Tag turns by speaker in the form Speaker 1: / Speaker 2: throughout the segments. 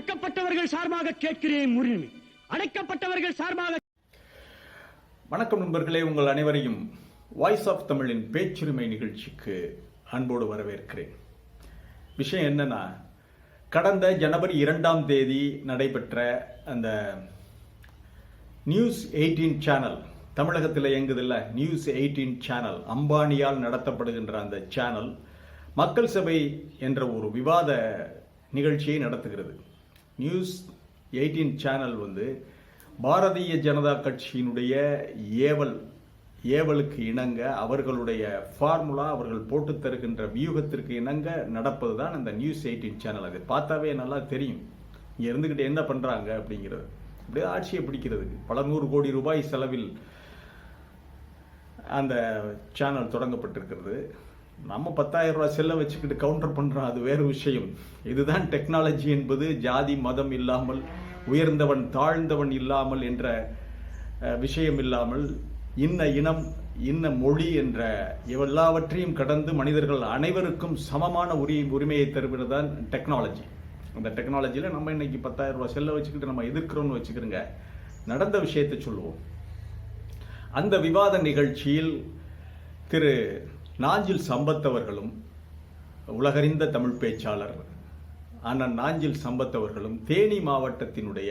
Speaker 1: ஒடுக்கப்பட்டவர்கள் சார்பாக கேட்கிறேன் உரிமை அடைக்கப்பட்டவர்கள் சார்பாக
Speaker 2: வணக்கம் நண்பர்களே உங்கள் அனைவரையும் வாய்ஸ் ஆஃப் தமிழின் பேச்சுரிமை நிகழ்ச்சிக்கு அன்போடு வரவேற்கிறேன். விஷயம் என்னன்னா கடந்த ஜனவரி இரண்டாம் தேதி நடைபெற்ற அந்த நியூஸ் எயிட்டீன் சேனல் தமிழகத்தில் இயங்குதில்ல நியூஸ் எயிட்டீன் சேனல் அம்பானியால் நடத்தப்படுகின்ற அந்த சேனல் மக்கள் சபை என்ற ஒரு விவாத நிகழ்ச்சியை நடத்துகிறது. நியூஸ் எயிட்டீன் சேனல் வந்து பாரதிய ஜனதா கட்சியினுடைய ஏவல் ஏவலுக்கு இணங்க அவர்களுடைய ஃபார்முலா அவர்கள் போட்டு தருகின்ற வியூகத்திற்கு இணங்க நடப்பது தான் அந்த நியூஸ் எயிட்டீன் சேனல். அது பார்த்தாவே நல்லா தெரியும். இங்கே இருந்துக்கிட்டு என்ன பண்ணுறாங்க அப்படிங்கிறது. அப்படியே ஆட்சியை பிடிக்கிறதுக்கு. பல நூறு கோடி ரூபாய் செலவில் அந்த சேனல் தொடங்கப்பட்டிருக்கிறது. நம்ம பத்தாயிரம் ரூபா செல்ல வச்சுக்கிட்டு கவுண்டர் பண்ணுறோம் அது வேறு விஷயம். இதுதான் டெக்னாலஜி என்பது. ஜாதி மதம் இல்லாமல் உயர்ந்தவன் தாழ்ந்தவன் இல்லாமல் என்ற விஷயம் இல்லாமல் இன்ன இனம் இன்ன மொழி என்ற எல்லாவற்றையும் கடந்து மனிதர்கள் அனைவருக்கும் சமமான உரி உரிமையை தருவது தான் டெக்னாலஜி அந்த டெக்னாலஜியில் நம்ம இன்னைக்கு பத்தாயிரம் ரூபா செல்ல வச்சுக்கிட்டு நம்ம எதிர்க்கிறோம்னு வச்சுக்கிறோங்க நடந்த விஷயத்தை சொல்லுவோம். அந்த விவாத நிகழ்ச்சியில் திரு நாஞ்சில் சம்பத் அவர்களும் உலகறிந்த தமிழ் பேச்சாளர். ஆனால் நாஞ்சில் சம்பத் அவர்களும் தேனி மாவட்டத்தினுடைய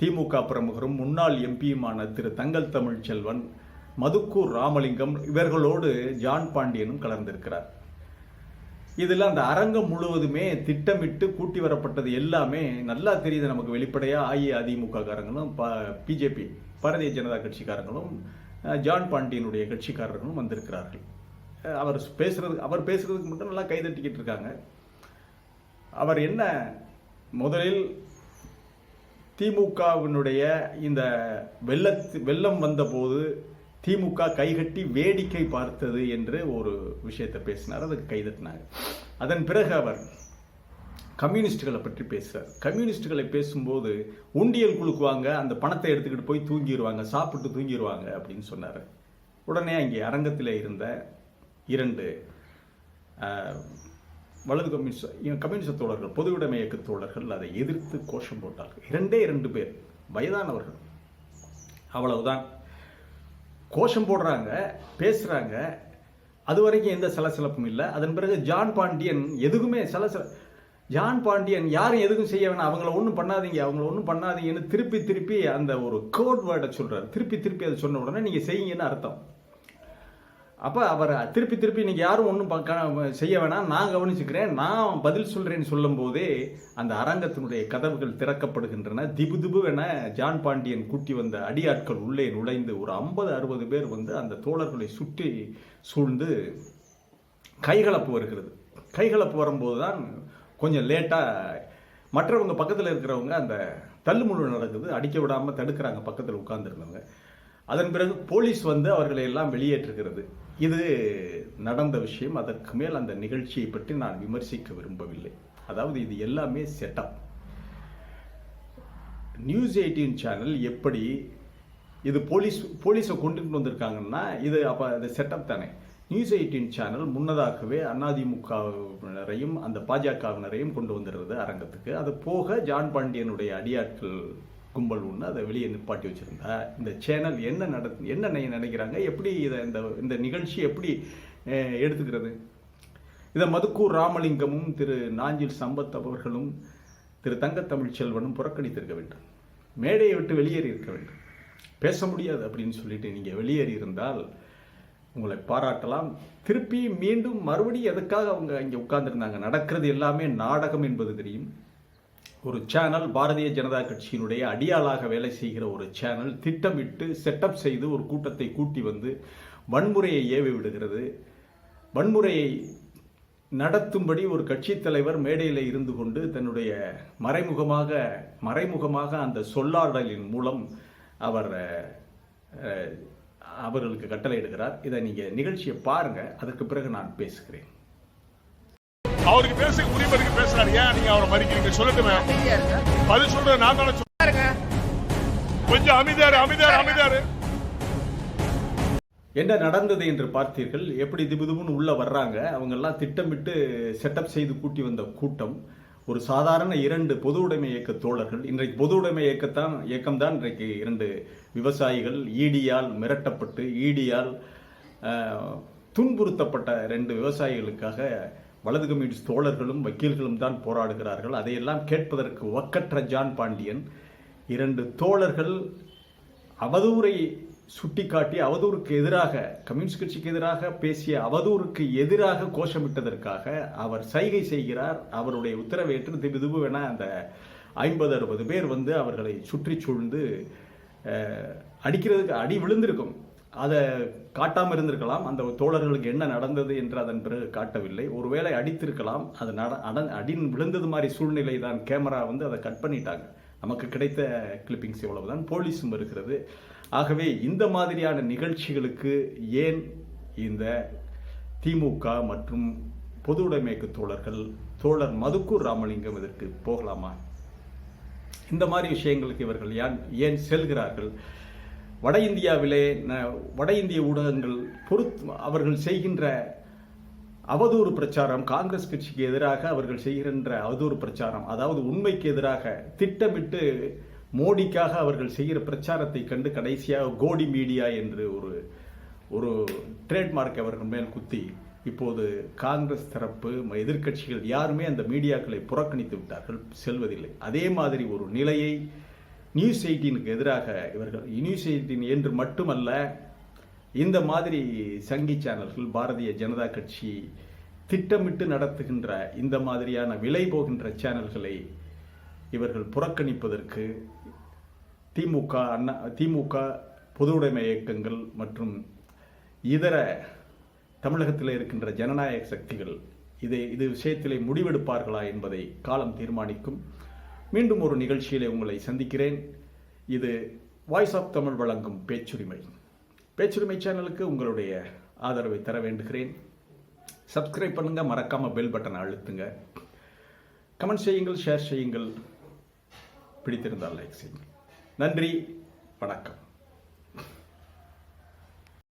Speaker 2: திமுக பிரமுகரும் முன்னாள் எம்பியுமான திரு தங்கல் தமிழ் செல்வன் மதுக்கூர் ராமலிங்கம் இவர்களோடு ஜான் பாண்டியனும் கலந்திருக்கிறார். இதில் அந்த அரங்கம் முழுவதுமே திட்டமிட்டு கூட்டி வரப்பட்டது எல்லாமே நல்லா தெரியுது நமக்கு வெளிப்படையாக அஇஅதிமுக காரங்களும் பிஜேபி பாரதிய ஜனதா கட்சிக்காரங்களும் ஜான் பாண்டியனுடைய கட்சிக்காரர்களும் வந்திருக்கிறார்கள். அவர் பேசுறது அவர் பேசுறதுக்கு மட்டும் நல்லா கைதட்டிக்கிட்டு இருக்காங்க. அவர் என்ன முதலில் திமுகவினுடைய இந்த வெள்ளத்து வெள்ளம் வந்தபோது திமுக கைகட்டி வேடிக்கை பார்த்தது என்று ஒரு விஷயத்தை பேசினார் அதுக்கு கைதட்டினாங்க அதன் பிறகு அவர் கம்யூனிஸ்டுகளை பற்றி பேசுகிறார் கம்யூனிஸ்டுகளை பேசும்போது உண்டியல் குலுக்குவாங்க அந்த பணத்தை எடுத்துக்கிட்டு போய் தூங்கிடுவாங்க சாப்பிட்டு தூங்கிடுவாங்க அப்படின்னு சொன்னார். உடனே அங்கே அரங்கத்தில் இருந்த இரண்டு வலது கம்யூனிஸ்ட் கம்யூனிஸ்ட் தோழர்கள் பொதுவுடைமை இயக்க தோழர்கள் அதை எதிர்த்து கோஷம் போட்டார்கள். இரண்டே இரண்டு பேர் வயதானவர்கள். அவ்வளவுதான். கோஷம் போடுறாங்க பேசுகிறாங்க அது வரைக்கும் எந்த சலசலப்பும் இல்லை. அதன் பிறகு ஜான் பாண்டியன் எதுக்குமே சலசல ஜான் பாண்டியன் யாரும் எதுக்கும் செய்ய வேணாம். அவங்கள ஒன்றும் பண்ணாதீங்க அவங்கள ஒன்றும் பண்ணாதீங்கன்னு திருப்பி திருப்பி அந்த ஒரு கோட் வேர்டை சொல்கிறார் திருப்பி திருப்பி அதை சொன்ன உடனே நீங்கள் செய்யுங்கன்னு அர்த்தம். அப்போ அவர் திருப்பி திருப்பி இன்றைக்கி யாரும் ஒன்றும் செய்ய வேணாம். நான் கவனிச்சுக்கிறேன். நான் பதில் சொல்கிறேன்னு சொல்லும்போதே அந்த அரங்கத்தினுடைய கதவுகள் திறக்கப்படுகின்றன. திபு திபுவென ஜான் பாண்டியன் கூட்டி வந்த அடியாட்கள் உள்ளே நுழைந்து ஒரு ஐம்பது அறுபது பேர் வந்து அந்த தோழர்களை சுற்றி சூழ்ந்து கைகலப்பு வருகிறது. கைகலப்பு வரும்போது தான் கொஞ்சம் லேட்டாக மற்றவங்க பக்கத்தில் இருக்கிறவங்க அந்த தள்ளுமுழு நடக்குது. அடிக்க விடாமல் தடுக்கிறாங்க. பக்கத்தில் உட்கார்ந்துருந்தவங்க. அதன் பிறகு போலீஸ் வந்து அவர்களை எல்லாம் வெளியேற்றுகிறது இது நடந்த விஷயம். அதற்கு மேல் அந்த நிகழ்ச்சியை பற்றி நான் விமர்சிக்க விரும்பவில்லை. அதாவது இது எல்லாமே செட்டப் நியூஸ் எயிட்டீன் சேனல் எப்படி இது போலீஸ் போலீஸை கொண்டுட்டு வந்திருக்காங்கன்னா இது அப்போ அது செட்டப் தானே. நியூஸ் எயிட்டீன் சேனல் முன்னதாகவே அதிமுகவினரையும் அந்த பாஜகவினரையும் கொண்டு வந்துடுறது அரங்கத்துக்கு. அது போக ஜான் பாண்டியனுடைய அடியாட்கள் கும்பல் ஒன்று அதை வெளியே நிப்பாட்டி வச்சுருந்தா இந்த சேனல் என்ன நட என்ன நினைக்கிறாங்க? எப்படி இதை இந்த இந்த நிகழ்ச்சி எப்படி எடுத்துக்கிறது? இதை மதுக்கூர் ராமலிங்கமும் திரு நாஞ்சில் சம்பத் அவர்களும் திரு தங்கத்தமிழ் செல்வனும் புறக்கணித்திருக்க வேண்டும். மேடையை விட்டு வெளியேறி இருக்க வேண்டும். பேச முடியாது அப்படின்னு சொல்லிட்டு நீங்கள் வெளியேறி இருந்தால் உங்களை பாராட்டலாம். திருப்பி மீண்டும் மறுபடியும் எதுக்காக அவங்க இங்கே உட்கார்ந்துருந்தாங்க? நடக்கிறது எல்லாமே நாடகம் என்பது தெரியும். ஒரு சேனல் பாரதிய ஜனதா கட்சியினுடைய அடியாளாக வேலை செய்கிற ஒரு சேனல் திட்டமிட்டு செட்டப் செய்து ஒரு கூட்டத்தை கூட்டி வந்து வன்முறையை ஏவி விடுகிறது. வன்முறையை நடத்தும்படி ஒரு கட்சித் தலைவர் மேடையில் இருந்து கொண்டு தன்னுடைய மறைமுகமாக மறைமுகமாக அந்த சொல்லாடலின் மூலம் அவர் அவர்களுக்கு கட்டளை அவர்களுக்கு கட்டளையிடுகிறார் இதை நீங்கள் நிகழ்ச்சியை பாருங்கள் அதற்கு பிறகு நான் பேசுகிறேன்.
Speaker 3: அவருக்கு பேச உரிமை இருக்கு பேசுறாரு. ஏன் நீங்க அவரை மதிக்கிறீங்க? சொல்லட்டுமே. பதில் சொல்றேன் நான் தானே சொல்றேன்
Speaker 4: பாருங்க.
Speaker 3: கொஞ்சம் அமைதியாரு அமைதியாரு அமைதியாரு.
Speaker 2: என்ன நடந்தது என்று பார்த்தீர்கள்? எப்படி திபுதிபுன்னு உள்ள வர்றாங்க? அவங்க எல்லாம் திட்டமிட்டு செட்டப் செய்து கூட்டி வந்த கூட்டம். ஒரு சாதாரண இரண்டு பொது உடைமை இயக்க தோழர்கள். இன்றைக்கு பொது உடைமை இயக்கத்தான் இயக்கம்தான் இன்றைக்கு இரண்டு விவசாயிகள் ஈடியால் மிரட்டப்பட்டு ஈடியால் துன்புறுத்தப்பட்ட ரெண்டு விவசாயிகளுக்காக வலது கம்யூனிஸ்ட் தோழர்களும் வக்கீல்களும் தான் போராடுகிறார்கள். அதையெல்லாம் கேட்பதற்கு ஒக்கற்ற ஜான் பாண்டியன் இரண்டு தோழர்கள் அவதூறை சுட்டிக்காட்டி அவதூறுக்கு எதிராக கம்யூனிஸ்ட் கட்சிக்கு எதிராக பேசிய அவதூறுக்கு எதிராக கோஷமிட்டதற்காக அவர் சைகை செய்கிறார். அவருடைய உத்தரவேற்று திபு திபுவென அந்த ஐம்பது அறுபது பேர் வந்து அவர்களை சுற்றி சூழ்ந்து அடிக்கிறதுக்கு அடி விழுந்திருக்கும். அதை காட்டாமல் இருந்திருக்கலாம். அந்த தோழர்களுக்கு என்ன நடந்தது என்று அதன் பிறகு காட்டவில்லை. ஒருவேளை அடித்திருக்கலாம். அது நட அட- அடி விழுந்தது மாதிரி சூழ்நிலை தான் கேமரா வந்து அதை கட் பண்ணிட்டாங்க. நமக்கு கிடைத்த கிளிப்பிங்ஸ் இவ்வளவுதான் போலீஸும் இருக்கிறது. ஆகவே இந்த மாதிரியான நிகழ்ச்சிகளுக்கு ஏன் இந்த திமுக மற்றும் பொது உடைமைக்கு தோழர்கள் தோழர் மதுக்கூர் ராமலிங்கம் இதற்கு போகலாமா? இந்த மாதிரி விஷயங்களுக்கு இவர்கள் ஏன் ஏன் செல்கிறார்கள்? வட இந்தியாவிலே ந- வட இந்திய ஊடகங்கள் பொறுத்து அவர்கள் செய்கின்ற அவதூறு பிரச்சாரம் காங்கிரஸ் கட்சிக்கு எதிராக அவர்கள் செய்கின்ற அவதூறு பிரச்சாரம் அதாவது உண்மைக்கு எதிராக திட்டமிட்டு மோடிக்காக அவர்கள் செய்கிற பிரச்சாரத்தை கண்டு கடைசியாக கோடி மீடியா என்று ஒரு ஒரு ட்ரேட்மார்க் அவர்கள் மேல் குத்தி இப்போது காங்கிரஸ் தரப்பு ம- எதிர்க்கட்சிகள் யாருமே அந்த மீடியாக்களை புறக்கணித்து விட்டார்கள் செல்வதில்லை. அதே மாதிரி ஒரு நிலையை நியூஸ் எயிட்டீனுக்கு எதிராக இவர்கள் நியூஸ் எயிட்டீன் என்று மட்டுமல்ல இந்த மாதிரி சங்கி சேனல்கள் பாரதிய ஜனதா கட்சி திட்டமிட்டு நடத்துகின்ற இந்த மாதிரியான விலை போகின்ற சேனல்களை இவர்கள் புறக்கணிப்பதற்கு திமுக அண்ணா திமுக பொது உடைமை இயக்கங்கள் மற்றும் இதர தமிழகத்தில் இருக்கின்ற ஜனநாயக சக்திகள் இதை இது விஷயத்திலே முடிவெடுப்பார்களா என்பதை காலம் தீர்மானிக்கும். மீண்டும் ஒரு நிகழ்ச்சியிலே உங்களை சந்திக்கிறேன். இது வாய்ஸ் ஆஃப் தமிழ் வழங்கும் பேச்சுரிமை. பேச்சுரிமை சேனலுக்கு உங்களுடைய ஆதரவை தர வேண்டுகிறேன். சப்ஸ்கிரைப் பண்ணுங்கள் மறக்காமல் பெல் பட்டனை அழுத்துங்க. கமெண்ட் செய்யுங்கள் ஷேர் செய்யுங்கள். பிடித்திருந்தால் லைக் செய்யுங்கள். நன்றி வணக்கம்.